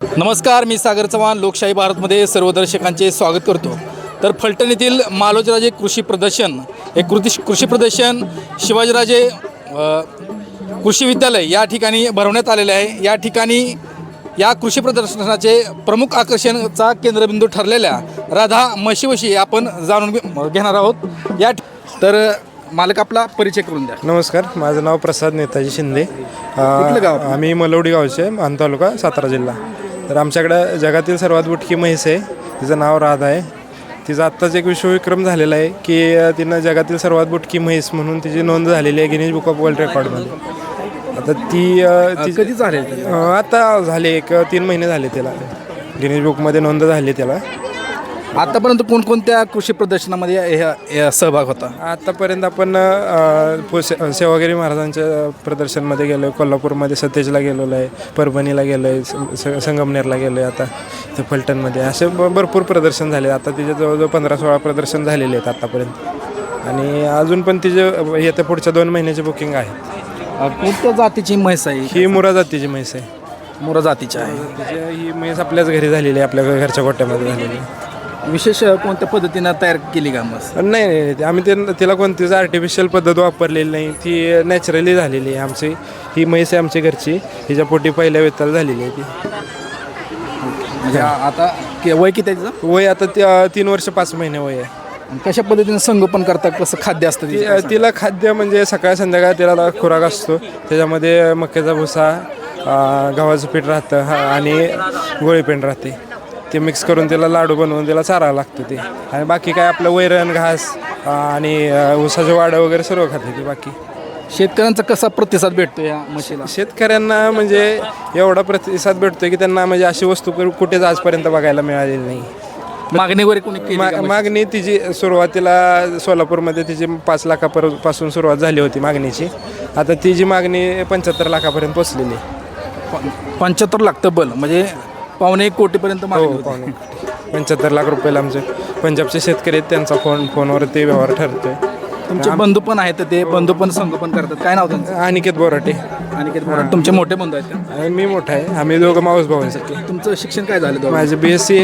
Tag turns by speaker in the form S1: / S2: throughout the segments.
S1: नमस्कार मी सागर चव्हाण लोकशाही भारतमध्ये सर्व दर्शकांचे स्वागत करतो. तर फलटण येथील मालोजराजे कृषी प्रदर्शन हे कृती कृषी प्रदर्शन शिवाजीराजे कृषी विद्यालय या ठिकाणी भरवण्यात आलेले आहे. या ठिकाणी या कृषी प्रदर्शनाचे प्रमुख आकर्षणाचा केंद्रबिंदू ठरलेल्या राधा म्हशीवशी आपण जाणून घेणार आहोत. या तर मालक आपला परिचय करून द्या.
S2: नमस्कार माझं नाव प्रसाद नेताजी शिंदे.
S1: गाव?
S2: आम्ही मलवडी गावचे मान तालुका सातारा जिल्हा. तर आमच्याकडं जगातील सर्वात मोठी म्हैस आहे. तिचं नाव राधा आहे. तिचा आत्ताच एक विश्वविक्रम झालेला आहे की तिनं जगातील सर्वात मोठी म्हैस म्हणून तिची नोंद झालेली आहे गिनीज बुक ऑफ वर्ल्ड रेकॉर्डमध्ये. आता ती
S1: कधी?
S2: अ, आता झाले एक तीन महिने झाले त्याला. गिनीज बुकमध्ये नोंद झाली त्याला.
S1: आतापर्यंत कोणकोणत्या कृषी प्रदर्शनामध्ये ह्या- ह्या सहभाग होता?
S2: आतापर्यंत आपण अ, पु- से- सेवागिरी महाराजांच्या प्रदर्शनमध्ये गेलो आहे. कोल्हापूरमध्ये सतेजला गेलेलो आहे. परभणीला गेलो आहे. संगमनेरला गेलो आहे आता. इथं फलटणमध्ये. असे भरपूर प्रदर्शन झाले आता तिचे जवळजवळ पंधरा सोळा प्रदर्शन झालेले आहेत आतापर्यंत. आणि अजून पण तिचे येत्या पुढच्या दोन महिन्याचे बुकिंग आहे
S1: अ, कोणत्या जातीची म्हैस आहे?
S2: ही मुरा जातीची म्हैस आहे.
S1: मोरा जातीची आहे.
S2: तिची ही म्हैस आपल्याच घरी झालेली आहे. आपल्या घरच्या गोट्यामध्ये झालेली आहे.
S1: विशेष कोणत्या पद्धतीनं तयार केली का म्हस
S2: नाही नाही नाही. आम्ही ते तिला कोणतीच आर्टिफिशियल पद्धत वापरलेली नाही. ती नॅचरली झालेली आहे आमची. ही म्हैस आहे आमची घरची. हिच्या पोटी पहिल्या वेताला झालेली आहे ती.
S1: म्हणजे आ- आता के- वय किती आहे तिचं?
S2: वय आता ती- अं, तीन वर्ष पाच महिने वय आहे.
S1: आणि कशा पद्धतीनं संगोपन करतात कसं खाद्य असतं
S2: ती-
S1: तिचं?
S2: तिला खाद्य म्हणजे सकाळ संध्याकाळ तिला खुराक असतो. त्याच्यामध्ये मक्याचा भुसा अं, गव्हाचं पीठ राहतं हा आणि गोळीपेंड राहते. ते मिक्स करून तिला लाडू बनवून तिला चारावं लागतं ते. आणि बाकी काय आपलं वैरण घास आणि ऊसाचं वाडं वगैरे सर्व खाते ती बाकी?
S1: शेतकऱ्यांचा कसा प्रतिसाद भेटतो या म्हशीला?
S2: शेतकऱ्यांना म्हणजे एवढा प्रतिसाद भेटतोय की त्यांना म्हणजे अशी वस्तू कुठेच आजपर्यंत बघायला मिळालेली नाही.
S1: मागणी वगैरे कोणी केली
S2: मा-
S1: का?
S2: मागणी तिची सुरुवातीला सोलापूरमध्ये तिची पाच लाखापासून सुरुवात झाली होती मागणीची. आता ती जी मागणी पंच्याहत्तर लाखापर्यंत पोचलेली
S1: पंच्याहत्तर लाख तब्बल म्हणजे पावणे एक कोटीपर्यंत मागणी
S2: हो
S1: होती.
S2: पाहुणे पंच्याहत्तर लाख रुपयाला आमचे पंजाबचे शेतकरी आहेत त्यांचा फोन फोनवर ते व्यवहार ठरतोय.
S1: तुमचे बंधू पण आहेत ते बंधू पण संगोपन करतात. काय नाव त्यांचं
S2: अनिकेत बोराटे.
S1: आणि तुमचे मोठे बंधू आहेत?
S2: आणि मी मोठा आहे. आम्ही दोघं माऊस भाऊ आहे
S1: तुमचं शिक्षण काय झालं दोघांचं?
S2: माझे बी एस सी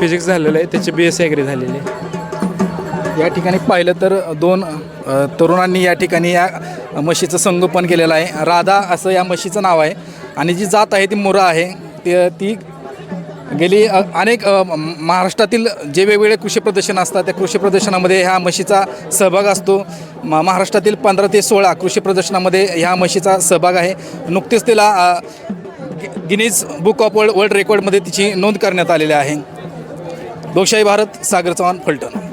S2: फिजिक्स झालेलं आहे. त्याची बी एस सी ॲग्री झालेली आहे.
S1: या ठिकाणी पाहिलं तर दोन अ, तरुणांनी या ठिकाणी या म्हशीचं संगोपन केलेलं आहे. राधा असं या म्हशीचं नाव आहे. आणि जी जात आहे ती मुरा आहे. ते ती गेली अनेक महाराष्ट्रातील जे वेगवेगळे कृषी प्रदर्शन असतात त्या कृषी प्रदर्शनामध्ये ह्या म्हशीचा सहभाग असतो. म महाराष्ट्रातील पंधरा ते सोळा कृषी प्रदर्शनामध्ये ह्या म्हशीचा सहभाग आहे. नुकतीच तिला Guinness book of world world रेकॉर्डमध्ये तिची नोंद करण्यात आलेली आहे. लोकशाही भारत सागर चव्हाण फलटण.